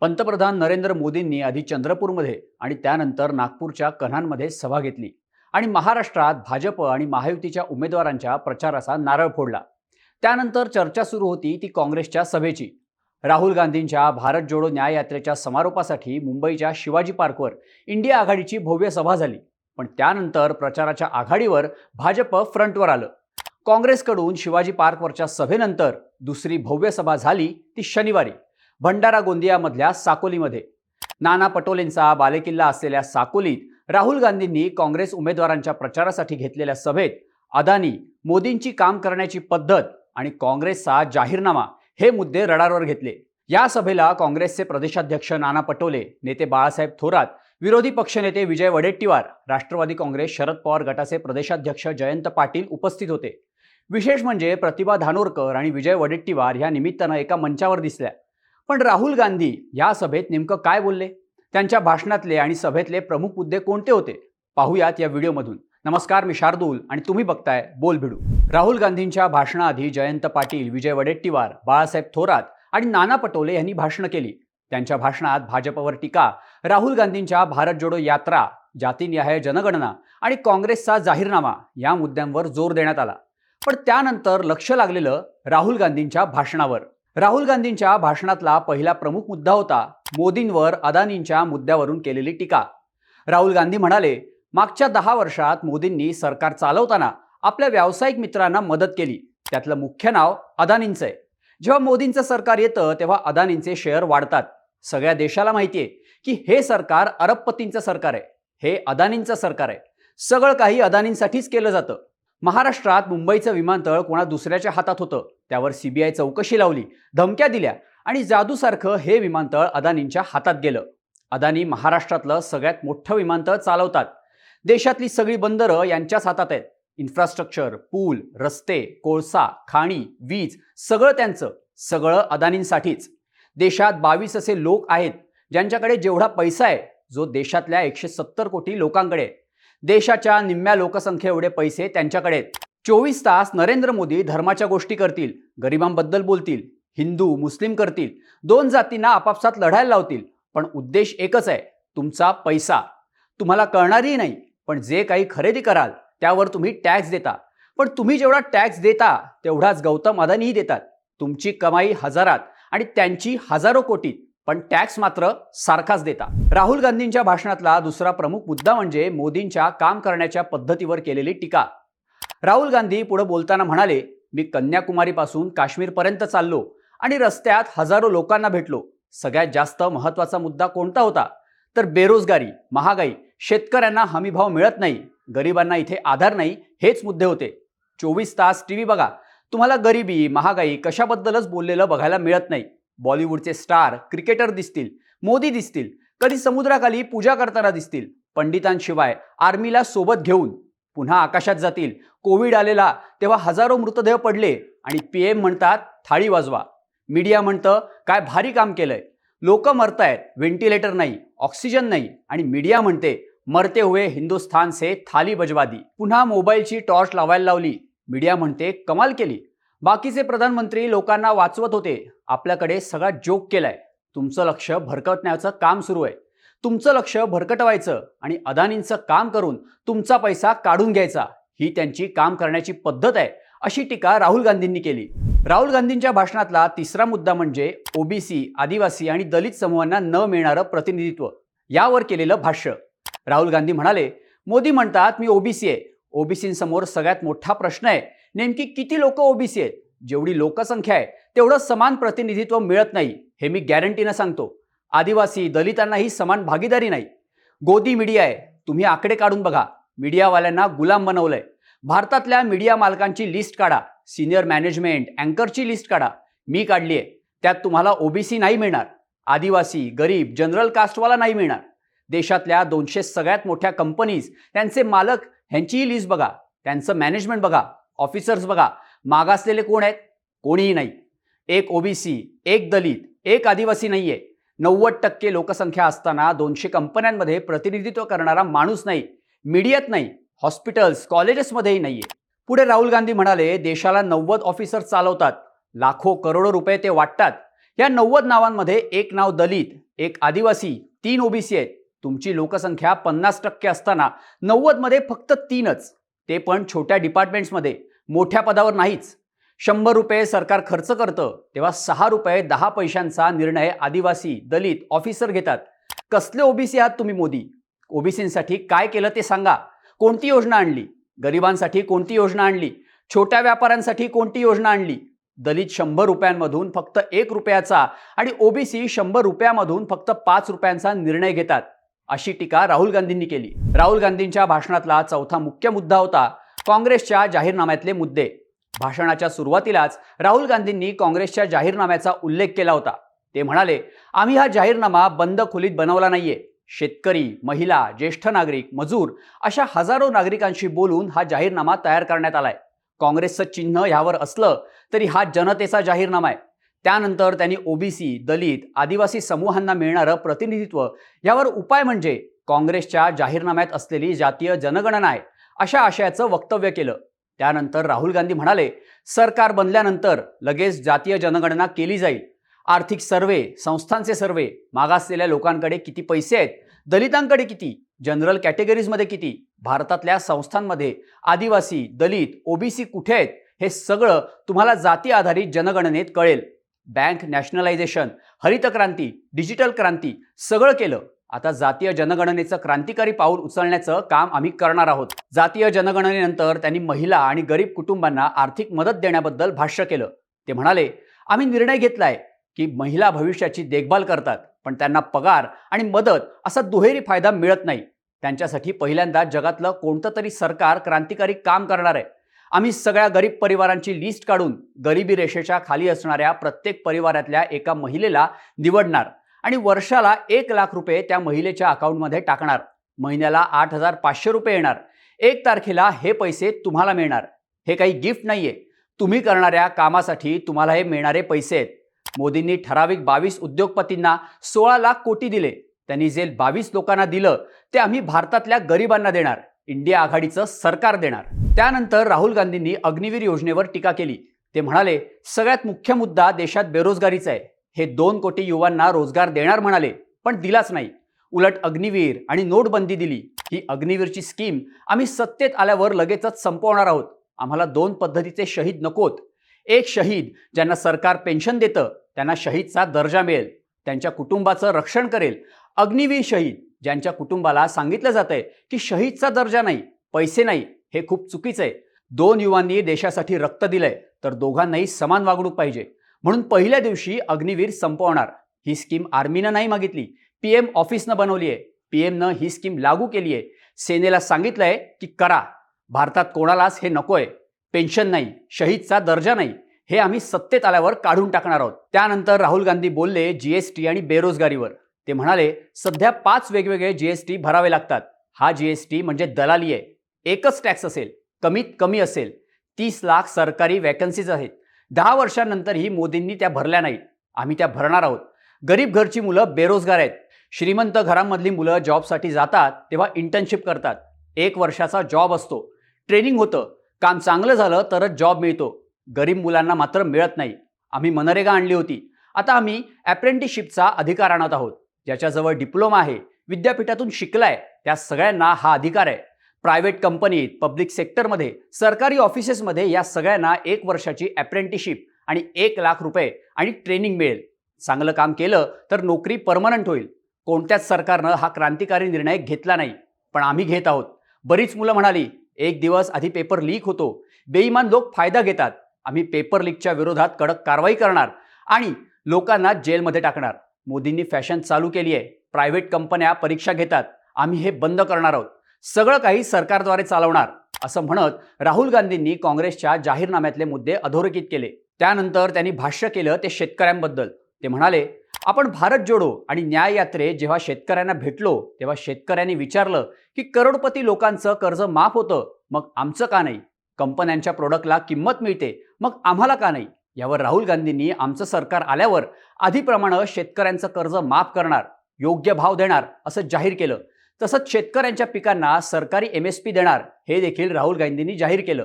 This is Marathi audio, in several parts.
पंतप्रधान नरेंद्र मोदींनी आधी चंद्रपूरमध्ये आणि त्यानंतर नागपूरच्या कन्हांमध्ये सभा घेतली आणि महाराष्ट्रात भाजप आणि महायुतीच्या उमेदवारांच्या प्रचाराचा नारळ फोडला. त्यानंतर चर्चा सुरू होती ती काँग्रेसच्या सभेची. राहुल गांधींच्या भारत जोडो न्याय यात्रेच्या समारोपासाठी मुंबईच्या शिवाजी पार्कवर इंडिया आघाडीची भव्य सभा झाली. पण त्यानंतर प्रचाराच्या आघाडीवर भाजप फ्रंटवर आलं. काँग्रेसकडून शिवाजी पार्कवरच्या सभेनंतर दुसरी भव्य सभा झाली ती शनिवारी. भंडारा गोंदियामधल्या साकोलीमध्ये. नाना पटोलेंचा बालेकिल्ला असलेल्या साकोलीत राहुल गांधींनी काँग्रेस उमेदवारांच्या प्रचारासाठी घेतलेल्या सभेत अदानी मोदींची काम करण्याची पद्धत आणि काँग्रेसचा जाहीरनामा हे मुद्दे रडारवर घेतले. या सभेला काँग्रेसचे प्रदेशाध्यक्ष नाना पटोले नेते बाळासाहेब थोरात विरोधी पक्षनेते विजय वडेट्टीवार राष्ट्रवादी काँग्रेस शरद पवार गटाचे प्रदेशाध्यक्ष जयंत पाटील उपस्थित होते. विशेष म्हणजे प्रतिभा धानोरकर आणि विजय वडेट्टीवार या निमित्तानं एका मंचावर दिसल्या. पण राहुल गांधी या सभेत नेमकं काय बोलले? त्यांच्या भाषणातले आणि सभेतले प्रमुख मुद्दे कोणते होते? पाहूयात या व्हिडिओमधून. नमस्कार मी शार्दूल आणि तुम्ही बघताय बोल भिडू. राहुल गांधींच्या भाषणाआधी जयंत पाटील विजय वडेट्टीवार बाळासाहेब थोरात आणि नाना पटोले यांनी भाषणं केली. त्यांच्या भाषणात भाजपवर टीका राहुल गांधींच्या भारत जोडो यात्रा जातीनिहाय जनगणना आणि काँग्रेसचा जाहीरनामा या मुद्द्यांवर जोर देण्यात आला. पण त्यानंतर लक्ष लागलेलं राहुल गांधींच्या भाषणावर. राहुल गांधींच्या भाषणातला पहिला प्रमुख मुद्दा होता मोदींवर अदानींच्या मुद्द्यावरून केलेली टीका. राहुल गांधी म्हणाले मागच्या दहा वर्षात मोदींनी सरकार चालवताना आपल्या व्यावसायिक मित्रांना मदत केली. त्यातलं मुख्य नाव अदानींचं आहे. जेव्हा मोदींचं सरकार येतं तेव्हा अदानींचे शेअर वाढतात. सगळ्या देशाला माहिती आहे की हे सरकार अरबपतींचं सरकार आहे. हे अदानींचं सरकार आहे. सगळं काही अदानींसाठीच केलं जातं. महाराष्ट्रात मुंबईचं विमानतळ कोणा दुसऱ्याच्या हातात होतं. त्यावर सीबीआय चौकशी लावली धमक्या दिल्या आणि जादूसारखं हे विमानतळ अदानींच्या हातात गेलं. अदानी महाराष्ट्रातलं सगळ्यात मोठं विमानतळ चालवतात. देशातली सगळी बंदरं यांच्याच हातात आहेत. इन्फ्रास्ट्रक्चर पूल रस्ते कोळसा खाणी वीज सगळं त्यांचं सगळं अदानींसाठीच. देशात बावीस असे लोक आहेत ज्यांच्याकडे जेवढा पैसा आहे जो देशातल्या एकशे सत्तर कोटी लोकांकडे देशाच्या निम्म्या लोकसंख्ये एवढे पैसे त्यांच्याकडे आहेत. चोवीस तास नरेंद्र मोदी धर्माच्या गोष्टी करतील गरिबांबद्दल बोलतील हिंदू मुस्लिम करतील दोन जातींना आपापसात लढायला लावतील पण उद्देश एकच आहे तुमचा पैसा. तुम्हाला कळणारही नाही पण जे काही खरेदी कराल त्यावर तुम्ही टॅक्स देता. पण तुम्ही जेवढा टॅक्स देता तेवढाच गौतम अदानीही देतात. तुमची कमाई हजारात आणि त्यांची हजारो कोटीत पण टॅक्स मात्र सारखाच देता. राहुल गांधींच्या भाषणातला दुसरा प्रमुख मुद्दा म्हणजे मोदींच्या काम करण्याच्या पद्धतीवर केलेली टीका. राहुल गांधी पुढे बोलताना म्हणाले मी कन्याकुमारीपासून काश्मीरपर्यंत चाललो आणि रस्त्यात हजारो लोकांना भेटलो. सगळ्यात जास्त महत्त्वाचा मुद्दा कोणता होता? तर बेरोजगारी महागाई शेतकऱ्यांना हमीभाव मिळत नाही गरिबांना इथे आधार नाही हेच मुद्दे होते. चोवीस तास टी व्ही बघा. तुम्हाला गरिबी महागाई कशाबद्दलच बोललेलं बघायला मिळत नाही. बॉलिवूडचे स्टार क्रिकेटर दिसतील मोदी दिसतील कधी समुद्राखाली पूजा करताना दिसतील पंडितांशिवाय आर्मीला सोबत घेऊन पुन्हा आकाशात जातील. कोविड आलेला तेव्हा हजारो मृतदेह पडले आणि पी एम म्हणतात थाळी वाजवा. मीडिया म्हणतं काय भारी काम केलंय. लोक मरतायत व्हेंटिलेटर नाही ऑक्सिजन नाही आणि मीडिया म्हणते मरते हुए हिंदुस्थान से थाली बजवादी पुन्हा मोबाईलची टॉर्च लावायला लावली. मीडिया म्हणते कमाल केली. बाकीचे प्रधानमंत्री लोकांना वाचवत होते आपल्याकडे सगळा जोक केलाय. तुमचं लक्ष भरकटण्याचं काम सुरू आहे. तुमचं लक्ष भरकटवायचं आणि अदानींचं काम करून तुमचा पैसा काढून घ्यायचा. ही त्यांची काम करण्याची पद्धत आहे अशी टीका राहुल गांधींनी केली. राहुल गांधींच्या भाषणातला तिसरा मुद्दा म्हणजे ओबीसी आदिवासी आणि दलित समूहांना न मिळणारं प्रतिनिधित्व. यावर केलेलं भाष्य. राहुल गांधी म्हणाले मोदी म्हणतात मी ओबीसी आहे. ओबीसींसमोर सगळ्यात मोठा प्रश्न आहे नेमकी किती लोक ओबीसी आहेत? जेवढी लोकसंख्या आहे तेवढं समान प्रतिनिधित्व मिळत नाही हे मी गॅरंटीनं सांगतो. आदिवासी दलितांनाही समान भागीदारी नाही. गोदी मीडिया आहे. तुम्ही आकडे काढून बघा. मीडियावाल्यांना गुलाम बनवलंय. भारतातल्या मीडिया मालकांची लिस्ट काढा. सिनियर मॅनेजमेंट अँकरची लिस्ट काढा. मी काढली आहे. त्यात तुम्हाला ओबीसी नाही मिळणार. आदिवासी गरीब जनरल कास्टवाला नाही मिळणार. देशातल्या दोनशे सगळ्यात मोठ्या कंपनीज त्यांचे मालक ह्यांचीही लिस्ट बघा. त्यांचं मॅनेजमेंट बघा. ऑफिसर्स बघा. मागासलेले कोण आहेत? कोणीही नाही. एक ओबीसी एक दलित एक आदिवासी नाहीये. नव्वद टक्के लोकसंख्या असताना दोनशे कंपन्यांमध्ये प्रतिनिधित्व करणारा माणूस नाही मीडियात नाही हॉस्पिटल्स कॉलेजेसमध्येही नाहीये. पुढे राहुल गांधी म्हणाले देशाला नव्वद ऑफिसर चालवतात लाखो करोडो रुपये ते वाटतात. या नव्वद नावांमध्ये एक नाव दलित एक आदिवासी तीन ओबीसी आहेत. तुमची लोकसंख्या पन्नास टक्के असताना नव्वदमध्ये फक्त तीनच. ते पण छोट्या डिपार्टमेंट्समध्ये मोठ्या पदावर नाहीच. शंभर रुपये सरकार खर्च करतं तेव्हा सहा रुपये दहा पैशांचा निर्णय आदिवासी दलित ऑफिसर घेतात. कसले ओबीसी आहात तुम्ही मोदी? ओबीसींसाठी काय केलं ते सांगा. कोणती योजना आणली? गरिबांसाठी कोणती योजना आणली? छोट्या व्यापाऱ्यांसाठी कोणती योजना आणली? दलित शंभर रुपयांमधून फक्त एक रुपयाचा आणि ओबीसी शंभर रुपयामधून फक्त पाच रुपयांचा निर्णय घेतात अशी टीका राहुल गांधींनी केली. राहुल गांधींच्या भाषणातला चौथा मुख्य मुद्दा होता काँग्रेसच्या जाहीरनाम्यातले मुद्दे. भाषणाच्या सुरुवातीलाच राहुल गांधींनी काँग्रेसच्या जाहीरनाम्याचा उल्लेख केला होता. ते म्हणाले आम्ही हा जाहीरनामा बंद खोलीत बनवला नाहीये. शेतकरी महिला ज्येष्ठ नागरिक मजूर अशा हजारो नागरिकांशी बोलून हा जाहीरनामा तयार करण्यात आलाय. काँग्रेसचं चिन्ह ह्यावर असलं तरी हा जनतेचा जाहीरनामा आहे. त्यानंतर त्यांनी ओबीसी दलित आदिवासी समूहांना मिळणारं प्रतिनिधित्व यावर उपाय म्हणजे काँग्रेसच्या जाहीरनाम्यात असलेली जातीय जनगणना आहे अशा आशयाचं वक्तव्य केलं. त्यानंतर राहुल गांधी म्हणाले सरकार बनल्यानंतर लगेच जातीय जनगणना केली जाईल. आर्थिक सर्वे संस्थांचे सर्वे मागासलेल्या लोकांकडे किती पैसे आहेत? दलितांकडे किती? जनरल कॅटेगरीजमध्ये किती? भारतातल्या संस्थांमध्ये? आदिवासी दलित ओबीसी कुठे आहेत? हे सगळं तुम्हाला जाती आधारित जनगणनेत कळेल. बँक नॅशनलायझेशन हरित क्रांती डिजिटल क्रांती सगळं केलं. आता जातीय जनगणनेचं क्रांतिकारी पाऊल उचलण्याचं काम आम्ही करणार आहोत. जातीय जनगणनेनंतर त्यांनी महिला आणि गरीब कुटुंबांना आर्थिक मदत देण्याबद्दल भाष्य केलं. ते म्हणाले आम्ही निर्णय घेतलाय की महिला भविष्याची देखभाल करतात पण त्यांना पगार आणि मदत असा दुहेरी फायदा मिळत नाही. त्यांच्यासाठी पहिल्यांदा जगातलं कोणतं तरी सरकार क्रांतिकारी काम करणार आहे. आम्ही सगळ्या गरीब परिवारांची लिस्ट काढून गरिबी रेषेच्या खाली असणाऱ्या प्रत्येक परिवारातल्या एका महिलेला निवडणार. आणि वर्षाला एक लाख रुपये त्या महिलेच्या अकाउंटमध्ये टाकणार. महिन्याला आठ हजार पाचशे रुपये येणार. एक तारखेला हे पैसे तुम्हाला मिळणार. हे काही गिफ्ट नाही आहे तुम्ही करणाऱ्या कामासाठी तुम्हाला हे मिळणारे पैसे आहेत. मोदींनी ठराविक बावीस उद्योगपतींना सोळा लाख कोटी दिले. त्यांनी जे बावीस लोकांना दिलं ते आम्ही भारतातल्या गरिबांना देणार. इंडिया आघाडीचं सरकार देणार. त्यानंतर राहुल गांधींनी अग्निवीर योजनेवर टीका केली. ते म्हणाले सगळ्यात मुख्य मुद्दा देशात बेरोजगारीचा आहे. हे दोन कोटी युवांना रोजगार देणार म्हणाले पण दिलाच नाही. उलट अग्निवीर आणि नोटबंदी दिली. ही अग्निवीरची स्कीम आम्ही सत्तेत आल्यावर लगेचच संपवणार आहोत. आम्हाला दोन पद्धतीचे शहीद नकोत. एक शहीद ज्यांना सरकार पेन्शन देतं त्यांना शहीदचा दर्जा मिळेल त्यांच्या कुटुंबाचं रक्षण करेल. अग्निवीर शहीद ज्यांच्या कुटुंबाला सांगितलं जातंय की शहीदचा दर्जा नाही पैसे नाही हे खूप चुकीचं आहे. दोन युवांनी देशासाठी रक्त दिलंय तर दोघांनाही समान वागणूक पाहिजे. म्हणून पहिल्या दिवशी अग्निवीर संपवणार. ही स्कीम आर्मीनं नाही मागितली. पीएम ऑफिसनं बनवली आहे पीएमनं ही स्कीम लागू केली आहे सेनेला सांगितलंय की करा. भारतात कोणालाच हे नकोय. पेन्शन नाही. शहीदचा दर्जा नाही. हे आम्ही सत्तेत आल्यावर काढून टाकणार आहोत. त्यानंतर राहुल गांधी बोलले जीएसटी आणि बेरोजगारीवर. ते म्हणाले सध्या पाच वेगवेगळे जीएसटी भरावे लागतात. हा जीएसटी म्हणजे दलाली आहे एकच टॅक्स असेल. कमीत कमी असेल. तीस लाख सरकारी वॅकन्सीज आहेत. दहा वर्षांनंतरही मोदींनी त्या भरल्या नाहीत. आम्ही त्या भरणार आहोत. गरीब घरची मुलं बेरोजगार आहेत. श्रीमंत घरांमधली मुलं जॉबसाठी जातात तेव्हा इंटर्नशिप करतात. एक वर्षाचा जॉब असतो. ट्रेनिंग होतं. काम चांगलं झालं तरच जॉब मिळतो. गरीब मुलांना मात्र मिळत नाही. आम्ही मनरेगा आणली होती. आता आम्ही अप्रेंटिसशिपचा अधिकार आणत आहोत. ज्याच्याजवळ डिप्लोमा आहे विद्यापीठातून शिकलाय त्या सगळ्यांना हा अधिकार आहे. प्रायव्हेट कंपनीत पब्लिक सेक्टरमध्ये सरकारी ऑफिसेसमध्ये या सगळ्यांना एक वर्षाची अप्रेंटिशिप आणि एक लाख रुपये आणि ट्रेनिंग मिळेल. चांगलं काम केलं तर नोकरी परमनंट होईल. कोणत्याच सरकारनं हा क्रांतिकारी निर्णय घेतला नाही. पण आम्ही घेत आहोत. बरीच मुलं म्हणाली एक दिवस आधी पेपर लीक होतो. बेईमान लोक फायदा घेतात. आम्ही पेपर लीकच्या विरोधात कडक कारवाई करणार आणि लोकांना जेलमध्ये टाकणार. मोदींनी फॅशन चालू केली आहे प्रायव्हेट कंपन्या परीक्षा घेतात. आम्ही हे बंद करणार आहोत. सगळं काही सरकारद्वारे चालवणार असं म्हणत राहुल गांधींनी काँग्रेसच्या जाहीरनाम्यातले मुद्दे अधोरेखित केले. त्यानंतर त्यांनी भाष्य केलं ते शेतकऱ्यांबद्दल. ते म्हणाले आपण भारत जोडो आणि न्याय यात्रेत जेव्हा शेतकऱ्यांना भेटलो तेव्हा शेतकऱ्यांनी विचारलं की करोडपती लोकांचं कर्ज माफ होतं मग आमचं का नाही? कंपन्यांच्या प्रोडक्टला किंमत मिळते मग आम्हाला का नाही? यावर राहुल गांधींनी आमचं सरकार आल्यावर आधीप्रमाणे शेतकऱ्यांचं कर्ज माफ करणार योग्य भाव देणार असं जाहीर केलं. तसंच शेतकऱ्यांच्या पिकांना सरकारी एम एस पी देणार हे देखील राहुल गांधींनी जाहीर केलं.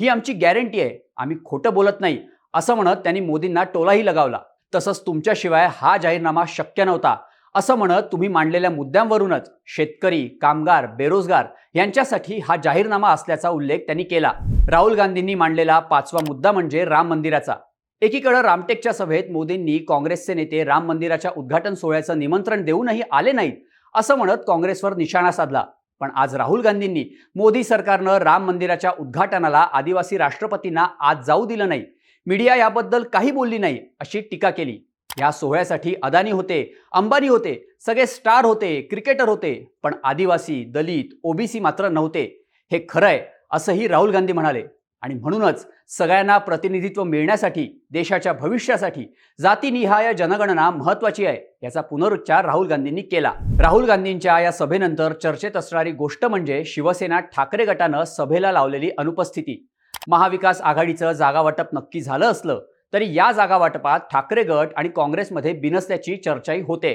ही आमची गॅरंटी आहे. आम्ही खोटं बोलत नाही असं म्हणत त्यांनी मोदींना टोलाही लगावला. तसंच तुमच्याशिवाय हा जाहीरनामा शक्य नव्हता असं म्हणत तुम्ही मांडलेल्या मुद्द्यांवरूनच शेतकरी कामगार बेरोजगार यांच्यासाठी हा जाहीरनामा असल्याचा उल्लेख त्यांनी केला. राहुल गांधींनी मांडलेला पाचवा मुद्दा म्हणजे राम मंदिराचा. एकीकडे रामटेकच्या सभेत मोदींनी काँग्रेसचे नेते राम मंदिराच्या उद्घाटन सोहळ्याचं निमंत्रण देऊनही आले नाहीत असं म्हणत काँग्रेसवर निशाणा साधला. पण आज राहुल गांधींनी मोदी सरकारनं राम मंदिराच्या उद्घाटनाला आदिवासी राष्ट्रपतींना आज जाऊ दिलं नाही. मीडिया याबद्दल काही बोलली नाही अशी टीका केली. या सोहळ्यासाठी अदानी होते अंबानी होते सगळे स्टार होते क्रिकेटर होते पण आदिवासी दलित ओबीसी मात्र नव्हते. हे खरंय असंही राहुल गांधी म्हणाले. आणि म्हणूनच सगळ्यांना प्रतिनिधित्व मिळण्यासाठी देशाच्या भविष्यासाठी जातीनिहाय जनगणना महत्वाची आहे याचा पुनरुच्चार राहुल गांधींनी केला. राहुल गांधींच्या या सभेनंतर चर्चेत असणारी गोष्ट म्हणजे शिवसेना ठाकरे गटानं सभेला लावलेली अनुपस्थिती. महाविकास आघाडीचं जागा वाटप नक्की झालं असलं तरी या जागा वाटपात ठाकरे गट आणि काँग्रेसमध्ये बिनसल्याची चर्चाही होते.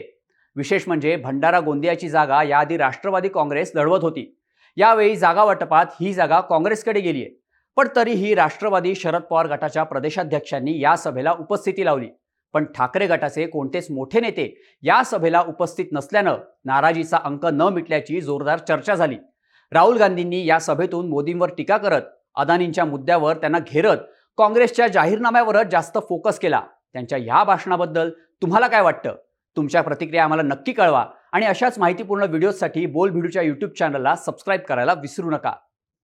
विशेष म्हणजे भंडारा गोंदियाची जागा याआधी राष्ट्रवादी काँग्रेस लढवत होती. यावेळी जागा वाटपात ही जागा काँग्रेसकडे गेली आहे पण तरीही राष्ट्रवादी शरद पवार गटाच्या प्रदेशाध्यक्षांनी या सभेला उपस्थिती लावली. पण ठाकरे गटाचे कोणतेच मोठे नेते या सभेला उपस्थित नसल्यानं नाराजीचा अंक न मिटल्याची जोरदार चर्चा झाली. राहुल गांधींनी या सभेतून मोदींवर टीका करत अदानींच्या मुद्द्यावर त्यांना घेरत काँग्रेसच्या जाहीरनाम्यावरच जास्त फोकस केला. त्यांच्या ह्या भाषणाबद्दल तुम्हाला काय वाटतं? तुमच्या प्रतिक्रिया आम्हाला नक्की कळवा आणि अशाच माहितीपूर्ण व्हिडिओसाठी बोल भिडूच्या यूट्यूब चॅनलला सबस्क्राईब करायला विसरू नका.